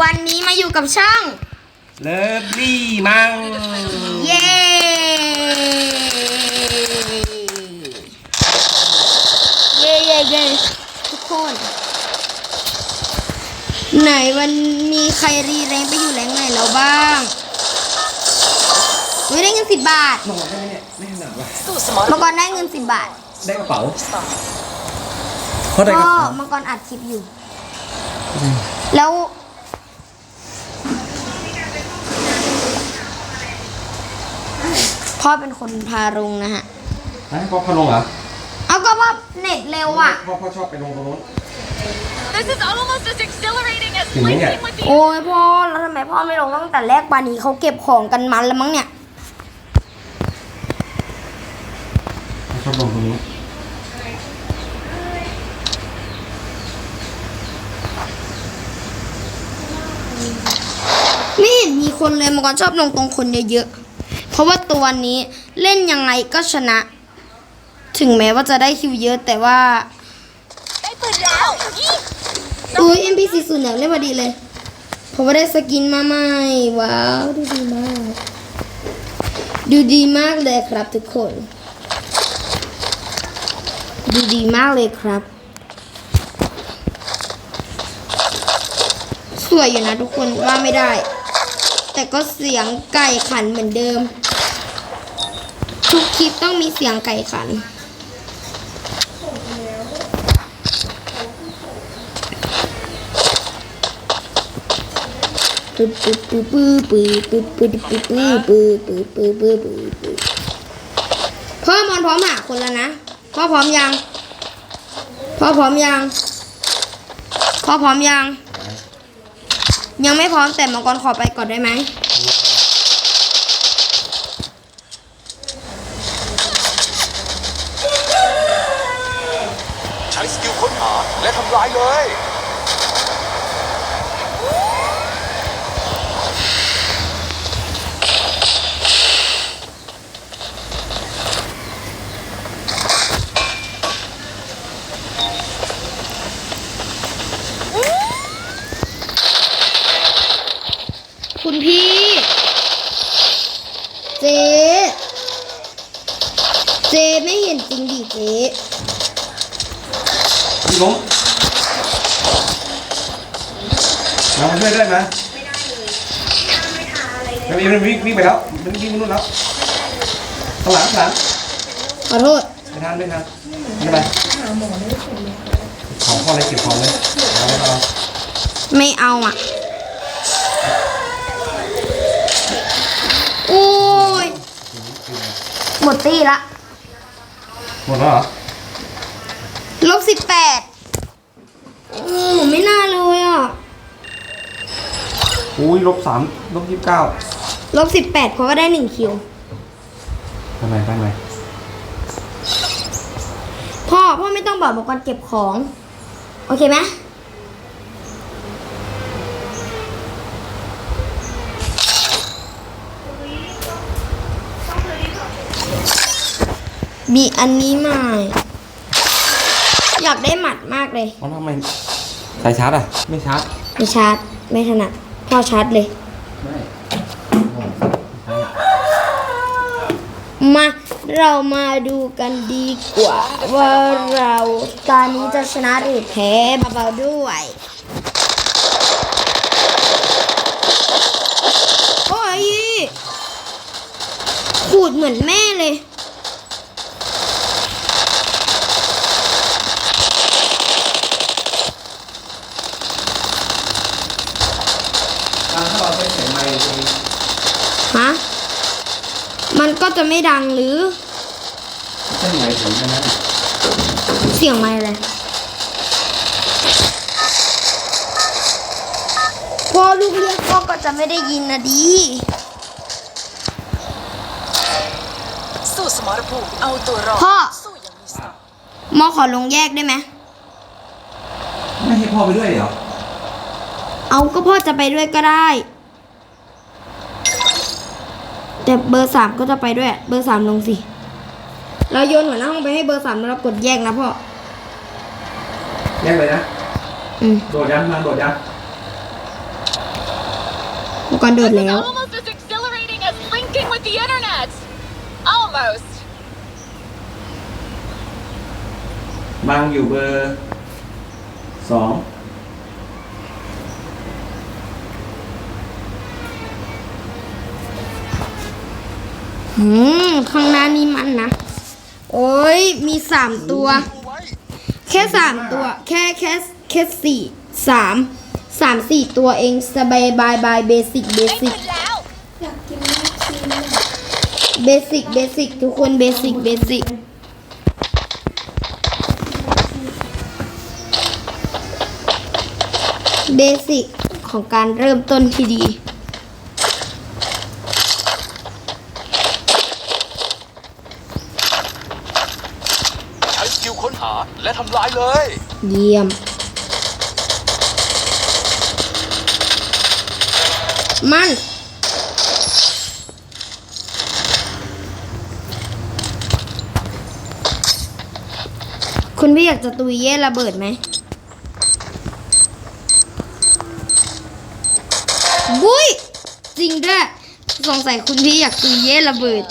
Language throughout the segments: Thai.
วันนี้มาอยู่กับช่อง เลิฟลี่มังเย้เย้เย้เย้ทุกคน ไหนวันมีใครรีแรงไปอยู่แรงไหนแล้วบ้างวิได้เงินสิบบาทนอนได้ไหมเนี่ยไม่ขนาดว่ะสู้สมรเมื่อก่อนได้เงินสิบบาท ได้กระเป๋าสตาร์เขาได้กก็ระเป๋าเมื่อก่อนอัดคลิปอยู่ แล้ว พ่อเป็นคนพาลงนะฮะฮะพ่อพาลงเหรอเอาก็ว่าเน็ตเร็วอะพ่อพ่อชอบไปลงตรงนู้น This is almost as exhilarating as ถึงไหมเนี่ย with the โอ้ยพ่อแล้วทำไมพ่อไม่ลงตั้งแต่แรกปานนี้เขาเก็บของกันมันแล้วมั้งเนี่ยพ่อชอบลงตรงนี้ไม่เห็นมีคนเลยมังกรชอบลงตรงคนเยอะๆเพ ราะว่าตัวนี้เล่นยังไงก็ชนะ ถึงแม้ว่าจะได้คิวเยอะแต่ว่าได้ปืนแล้วนี่อุ้ย MP 4 0อยากเล่นพอดีเลยเพราะว่าได้สกินมาใหม่ว้าวดูดีมาก ดูดีมากเลยครับทุกคน ดูดีมากเลยครับสวยอยู่นะทุกคนว่าไม่ได้ แต่ก็เสียงไก่ขันเหมือนเดิม ทุกคลิปต้องมีเสียงไก่ขัน ปึ๊บปึ๊บปึ๊บปึ๊บปึ๊บปึ๊บปึ๊บปึ๊บปึ๊บปึ๊บปึ๊บปึ๊บปึ๊บปึ๊บพ่อมอนพร้อมหาคนแล้วนะพ่อพร้อมยังพ่อพร้อมยังพ่อพร้อมยัง ยังไม่พร้อมแต่มังกรขอไปก่อนได้ไหม ใช้สกิลค้นหา และทำลายเลยคุณพี่ เจ๊เจ๊ไม่เห็นจริงดิเจ๊พี่ล้ม เรามาช่วยได้ไหมไม่ได้เลยมันวิ่งวิ่งไปแล้วมันวิ่งไปนู่นแล้วข้างหลังข้างหลังขอโทษไม่ทันไม่ทันไม่เป็นไรของพ่อเลยเก็บของเลยเอาเอาเอาไม่เอาอะ โอ้ย หมดตี้ละหมดแล้วเหรอลบสิบแปดโอ้ไม่น่าเลยอะ อุ้ยลบสามลบยี่สิบเก้าลบสิบแปดเพราะว่าได้หนึ่งคิว ทำไมทำไมพ่อพ่อไม่ต้องบอกบอกก่อนเก็บของ โอเคไหมมีอันนี้ใหม่อยากได้หมัดมากเลย มันทำไมสายชาร์จอะ ไม่ชาร์จไม่ชาร์จไม่ถนัด พ่อชาร์จเลย ไม่มาเรามาดูกันดีกว่า ว่าเราตอนนี้จะชนะหรือแพ้เบาๆด้วยโอ้ยขูดเหมือนแม่เลย ถ้าเราใช้เสียงไมค์ตรงนี้ ฮะ มัน ก็จะไม่ดังหรือ ใช่ไมค์ถึงนะเสียงไม่เลยพอลูกเรียกพ่อก็จะไม่ได้ยินนะดีสู้สมรภูมิเอาตัวรอดพ่อ สู้อย่างมีสติมอขอลงแยกได้ไหมไม่ให้พ่อไปด้วยเหรอ เอาก็พ่อจะไปด้วยก็ได้ แต่เบอร์สามก็จะไปด้วย เบอร์สามลงสิ เราโยนหัวหน้าห้องไปให้เบอร์สามแล้วเรากดแยกนะพ่อ แยกเลยนะ อืมโดดยังมาโดดยังมังกรโดดแล้ว almost as exhilarating as linking with the internet. Almost. บางอยู่เบอร์สอง อืมข้างหน้านี่มันนะ โอ้ย มีสามตัว แค่สามตัว แค่แค่แค่สี่สามสามสี่ตัวเองสบายบายบายเบสิกเบสิกเบสิกเบสิกทุกคนเบสิกเบสิกเบสิกของการเริ่มต้นที่ดี ใช้สกิล ค้นหาและทำลายเลย เยี่ยม มัน คุณพี่อยากจะตุยเย่ระเบิดไหมบุ้ยจริงด้วยสงสัยคุณพี่อยากตุยเย่ระเบิด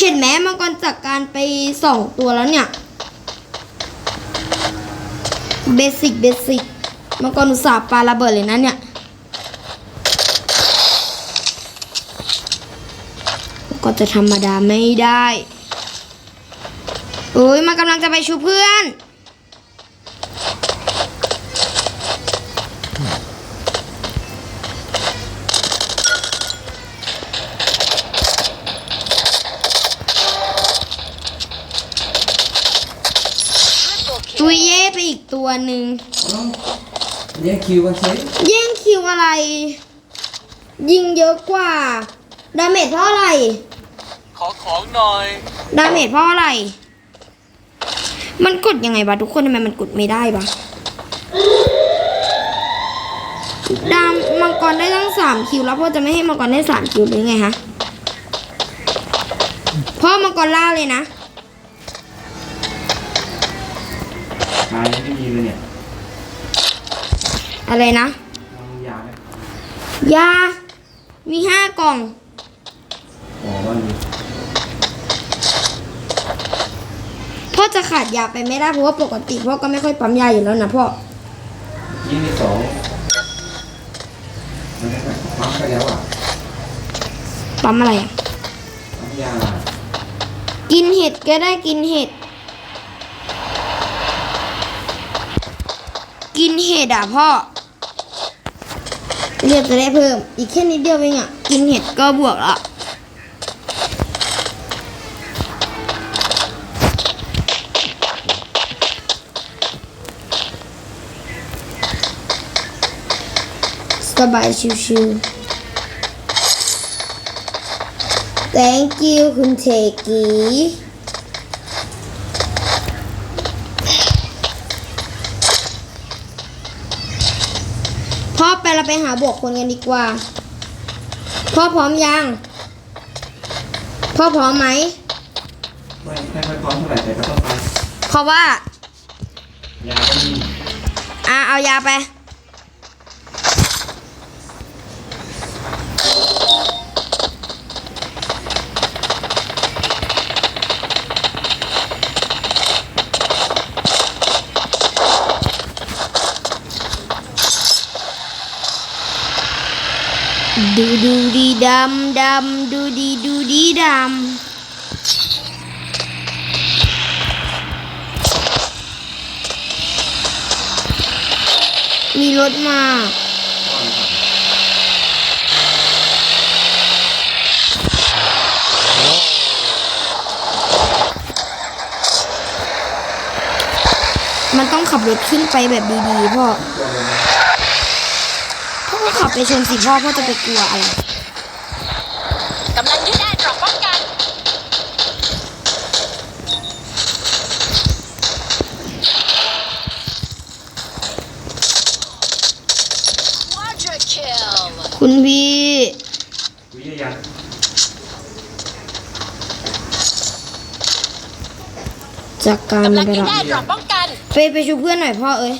เห็นไหมมังกรจากการไปสองตัวแล้วเนี่ยเบสิกเบสิกมังกรอุตสาห์ปาระเบิดเลยนะเนี่ยก็จะธรรมดาไม่ได้โอ้ยมันกำลังจะไปชูเพื่อน หนึ่งแย่งคิวกันใช้แย่งคิวอะไร ยิงเยอะกว่า ดาเมจเพราะอะไร ขอของหน่อย ดาเมจเพราะอะไร มันกดยังไงวะทุกคนทำไมมันกดไม่ได้วะดามมังกรได้ตั้งสามคิวแล้วพ่อจะไม่ให้มังกรได้สามคิวหรือไงฮะพ่อมังกรล่าเลยนะ ตายไม่มีเลยเนี่ยอะไรนะเอายาไหมยา มีห้ากล่อง อ๋อว่ามีพ่อจะขาดยาไปไม่ได้เพราะว่าปกติพ่อก็ไม่ค่อยปั๊มยาอยู่แล้วนะพ่อยี่สิบสองมันได้แบบปั๊มไปแล้วอะปั๊มอะไรอะปั๊มยา กินเห็ดก็ได้กินเห็ด กินเห็ดอะพ่อ เรียกจะได้เพิ่ม อีกแค่นิดเดียวเองอะ กินเห็ดก็บวกละสบายชิวๆ thank you คุณเทกีพ่อ ไปเราไปหาบวกคนกันดีกว่า พ่อพร้อมยัง พ่อพร้อมไหม ไม่ไม่ค่อยพร้อมเท่าไหร่แต่ก็ต้องไปเพราะว่า ยาก็มี อะเอายาไป ดูดูดีดำดำดูดีดูดีดำมีรถมามันต้องขับรถขึ้นไปแบบดีๆพ่อ ขับไปชนสิพ่อพ่อจะไปกลัวอะไรกำลังยึดแอร์ดรอปป้องกัน Quadra kill. คุณพี่วิทยาจากการกำมัลันงไปยึดละแอร์ดรอปป้องกันไปไปช่วยเพื่อนหน่อยพ่อเอ้ย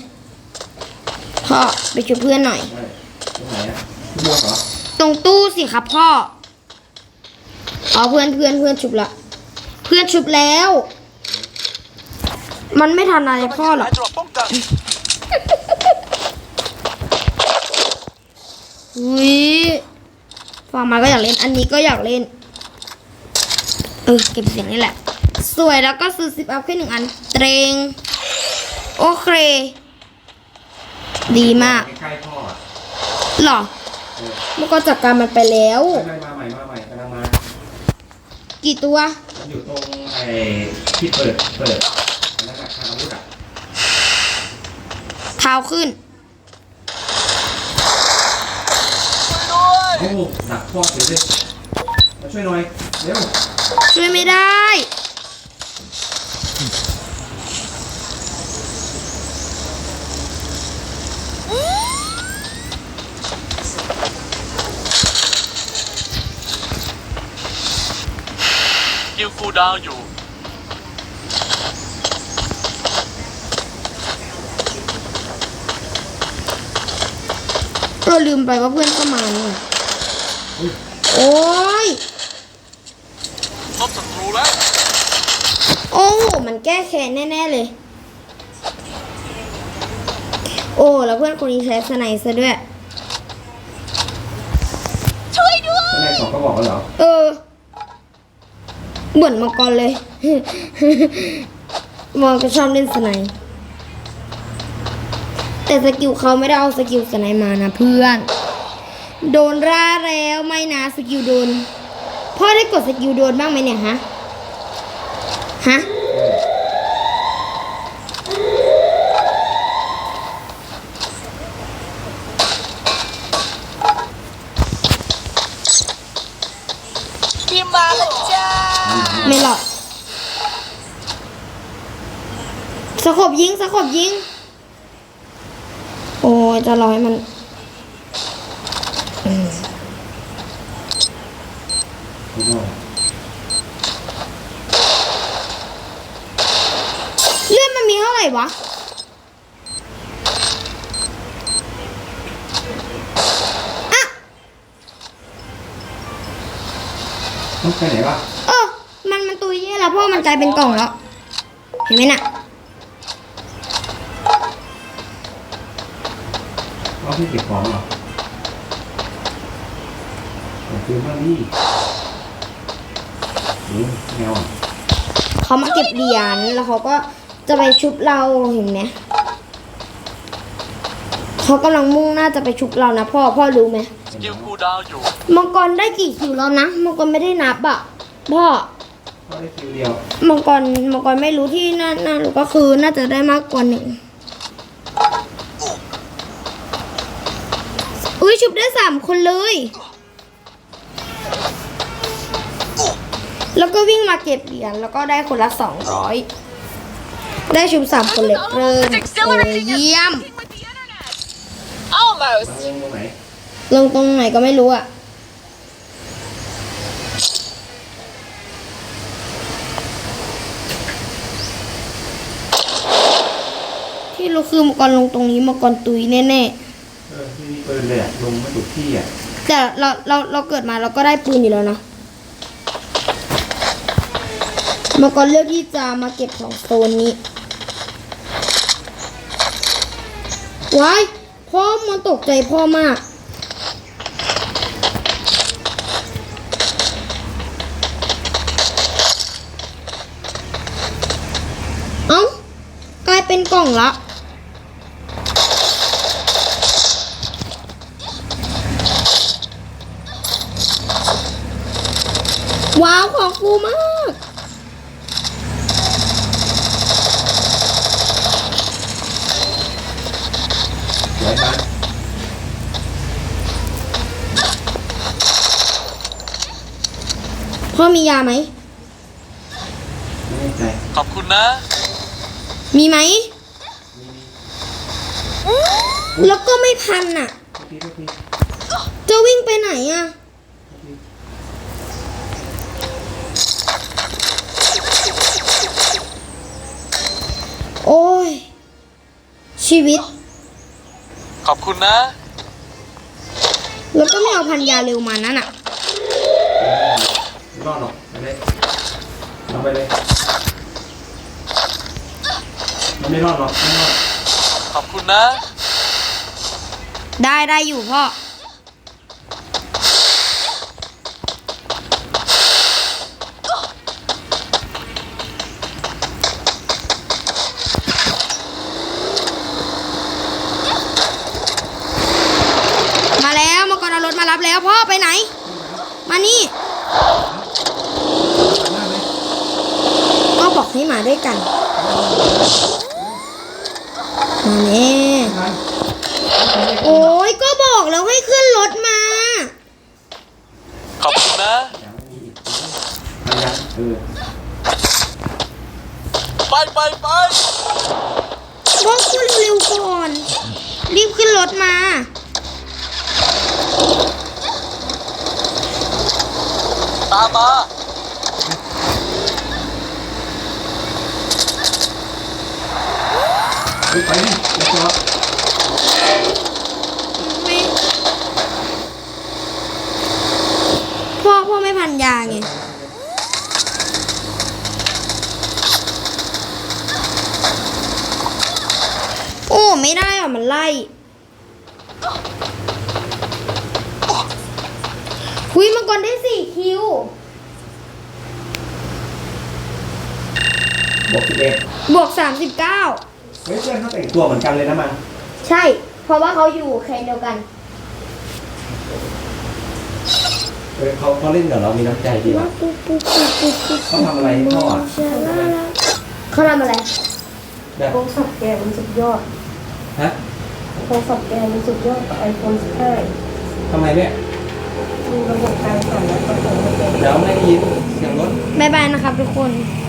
พ่อไปช่วยเพื่อนหน่อยไม่ตรงไหน อะที่บนเหรอตรงตู้สิครับพ่ออ๋อเพื่อนเพื่อนเพื่อนชุบละ เพื่อนชุบแล้ว มันไม่ทันอะไรพ่อหรอกหายตรวจป้องกันอุ้ยฟังมาก็อยากเล่น อันนี้ก็อยากเล่น เออเก็บเสียงนี่แหละ สวยแล้วก็ซื้อซิปอัพแค่หนึ่งอัน เตรงโอเค ดีมากใกล้ๆพ่ออะหรอ มันก็จัดการมันไปแล้ว ไม่มาใหม่มาใหม่กำลังมากี่ตัว มันอยู่ตรงไอ้ที่เปิดเปิดอันนั้นอะคาอาวุธอะเท้าขึ้น โอ้หนักพ่อเสียเลยมาช่วยหน่อยเร็วช่วยไม่ได้ ดาวน์อยู่ เราลืมไปว่าเพื่อนก็มาเนี่ยโอ้ย พบศัตรูแล้ว โอ้โหมันแก้แค้นแน่ๆเลย โอ้ แล้วเพื่อนคนนี้ใช้สไนซ์ซะด้วย ช่วยด้วยข้างในสองก็บอกแล้วเหรอ เออ เหมือนมังกรเลยมองก็ชอบเล่นสไนแต่สกิลเขาไม่ได้เอาสกิลสไนมานะเพื่อน โดนร่าแล้วไม่นะสกิลโดนพ่อได้กดสกิลโดนบ้างไหมเนี่ยฮะฮะ ขบยิงสะขบยิง โอ้ยจะรอให้มันอืมคุณพ่อเลื่อนมันมีเท่าไหร่วะอะต้องไปไหนวะเออ มันมันตุยเย่แล้วเพราะมันกลายเป็นกล่องแล้ว เห็นไหมน่ะ เอาที่เก็บของเหรอเอาคืนบ้างนี่อืมแมวอะเขามาเก็บเหรียญแล้วเขาก็จะไปชุบเราเห็นไหมเขากำลังมุ่งหน้าจะไปชุบเรานะพ่อพ่อรู้ไหมกิลคูลดาวน์อยู่มังกรได้กี่คิวแล้วนะมังกรไม่ได้นับอะพ่อก็ได้คิวเดียวมังกรมังกรไม่รู้ที่น่าน่ารู้ก็คือน่าจะได้มากกว่าหนึ่งอุ้ย ชุบได้สามคนเลย แล้วก็วิ่งมาเก็บเหรียญแล้วก็ได้คนละสองร้อยได้ชุบสามคนเลยเริ่ม It's โอ้ย exhilarating เยี่ยม as syncing with the internet. Almost. มาลงตรงไหนลงตรงไหนก็ไม่รู้อะที่รู้คือมังกรลงตรงนี้มังกรตุยแน่ เออที่มีปืนเลยอะลงไม่ถูกที่อะแต่เราเราเราเกิดมาเราก็ได้ปืนอยู่แล้วเนาะมังกรเลือกที่จะมาเก็บของโซนนี้ว้ายพ่อมันตกใจพ่อมาก เอ้ากลายเป็นกล่องละ ว้าว ของฟู มาก สวยนะพ่อมียาไหม ไม่แน่ใจขอบคุณนะ มีไหม แล้วก็ไม่พันอะทุกทีทุกทีจะวิ่งไปไหนอะ โอ้ย ชีวิต ขอบคุณนะ แล้วก็ไม่เอาพันยาเร็วมานั่นอะไม่รอดหรอกไปเลยเอาไปเลยมันไม่รอดหรอกไม่รอด ขอบคุณนะ ได้ได้อยู่พ่อ แล้วพ่อไปไหน มานี่หน้าไหมก็บอกให้มาด้วยกัน มาแน่ทันโอ้ยก็บอกแล้วให้ขึ้นรถมา ขอบคุณนะยังมีอีกทันยังเออไปไปไปก็ขึ้นเร็วๆก่อน รีบขึ้นรถมา ตามมาเฮ้ยไปดี๋ยวจอดไม่พ่อพ่อไม่พันยาไงโอ้ไม่ได้อะมันไล่คุยมังกรได้ คิวบอกสิบเอ็ดบวกสามสิบเก้าเฮ้ยเพื่อนเขาแต่งตัวเหมือนกันเลยนะมันใช่ เพราะว่าเขาอยู่แคนเดียวกัน เฮ้ยเขาเขาเล่นกับเรามีน้ำใจดีว่ะเขาทำอะไรให้พ่ออะเขาทำอะไรแบบโทรศัพท์แกมันสุดยอดฮะโทรศัพท์แกมันสุดยอดกว่าไอโฟน15ทำไมเนี่ย มีระบบการสั่นและประสงค์ให้แกเดี๋ยวไม่ได้ยินเสียงรถบายบายนะครับทุกคนบ